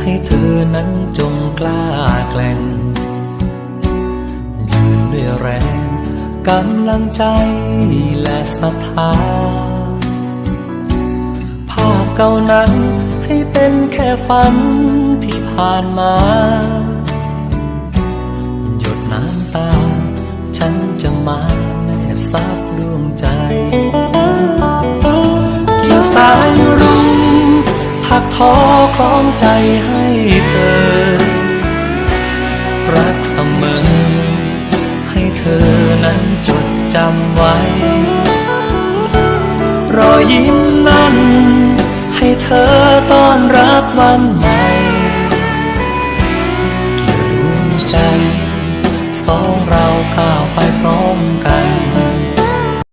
ให้เธอนั้นจงกล้าแกล่ง ยืนด้วยแรงกำลังใจและศรัทธา ภาพเก่านั้นให้เป็นแค่ฝันที่ผ่านมา หยดน้ำตา ฉันจะมาแนบซับดวงใจ เกี่ยวสาย อคล้องใจให้เธอ รักเสมอ ให้เธอนั้นจดจำไว้ รอยยิ้มนั้น ให้เธอต้อนรับวันใหม่เกี่ดวงใจ สองเราก้าวไปพร้อมกัน